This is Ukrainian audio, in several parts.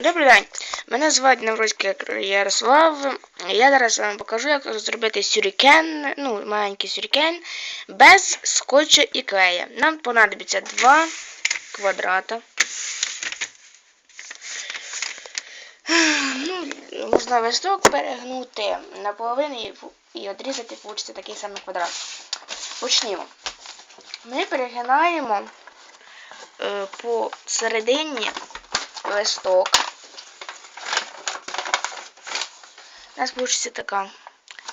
Добрий день, мене звати Навроцький Ярослав. Я зараз вам покажу, як зробити сюрікен, ну, маленький сюрікен без скотчу і клея. Нам понадобиться два квадрата. Ну, можна листок перегнути наполовину і одрізати, вийде такий самий квадрат. Почнімо. Ми перегинаємо е, по середині листок. У нас вийде така.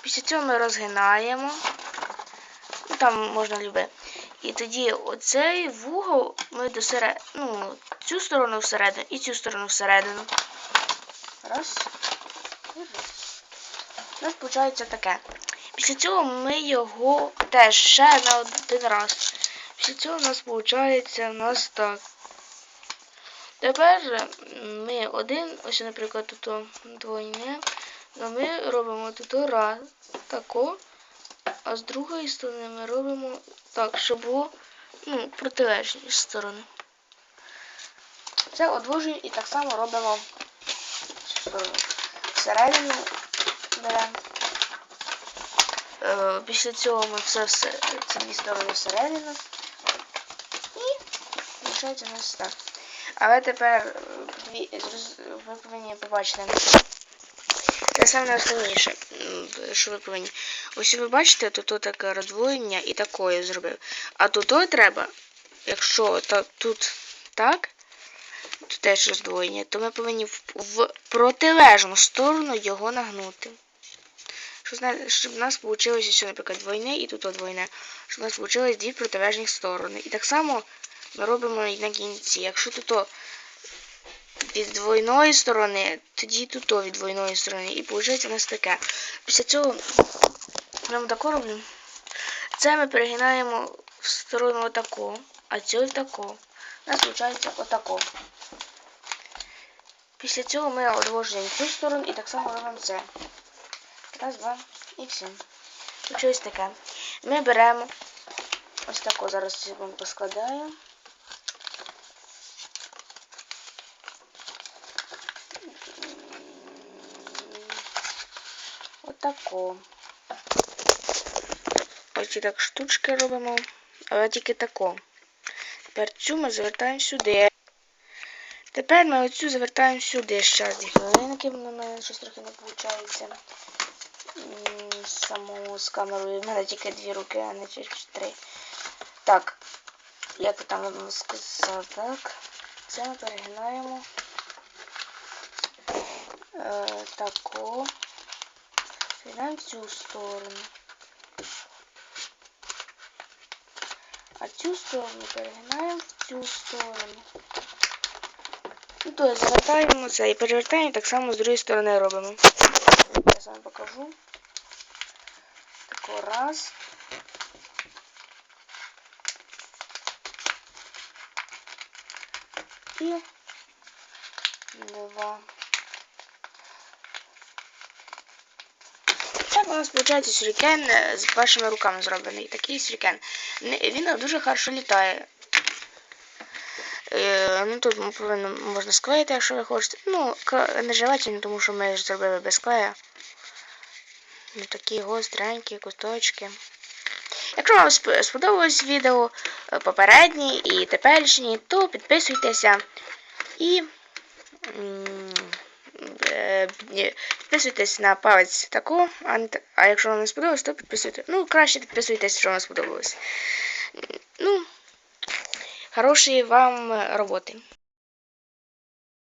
Після цього ми розгинаємо. Ну, там можна любе. І тоді оцей вугол ми до ну, цю сторону всередину і цю сторону всередину. Раз. І раз. У нас виходить таке. Після цього ми його теж ще на один раз. Після цього у нас виходить у нас так. Тепер ми один, ось, наприклад, тут двойне, то ми робимо тут раз тако, а з другої сторони ми робимо так, щоб було ну, протилежні сторони. Це одвожуємо і так само робимо. Всередину беремо. Е, Після цього ми все, все ці дві сторони всередину. І виходить у нас так. Але тепер е, зроз- ви повинні побачити. Це саме найосновніше, що ви повинні. Ось ви бачите, тут таке роздвоєння і такое зробив. А тут треба, якщо та, тут так, тут теж роздвоєння, то ми повинні в, в протилежну сторону його нагнути. Щоб, щоб у нас вийшло, що, наприклад, двойне і тут двойне, щоб у нас вийшло дві протилежні сторони. І так само ми робимо і на кінці. Якщо тут о від двойної сторони, тоді тут о від двойної сторони. І виходить у нас таке. Після цього ми тако робимо. Це ми перегинаємо в сторону отако, а цю тако. У нас виходить отако. Після цього ми одвожуємо цю сторону і так само робимо це. Раз, два і все. Щось таке. Ми беремо ось тако, зараз я. Отако. Ось так штучки робимо, але тільки тако. Тепер цю ми завертаємо сюди. Тепер ми оцю завертаємо сюди. Щас дві хвилинки, в мене щось трохи не виходить. Саму з камерою. В мене тільки дві руки, а не три. Так, як там сказав, так. Це ми перегинаємо. Е, тако. Перегинаємо в цю сторону. А цю сторону перегинаємо в цю сторону. Ну, то завертаємо це і перевертаємо, так само з другої сторони робимо. Я вам покажу. Тако раз. І два. У нас виходить сюрікен е, з вашими руками зроблений. Такий сюрікен. Він дуже хорошо літає. Е, ну тут можна склеїти, якщо ви хочете. Ну, не желательно, тому що ми зробили без клея. Ну, такі гостренькі куточки. Якщо вам сподобалось відео е, попередні і теперішні, то підписуйтеся і підписуйтесь на палець таку, а, якщо вам не сподобалось, то підписуйтесь. Ну, краще підписуйтесь, якщо вам сподобалось. Ну, хорошої вам роботи.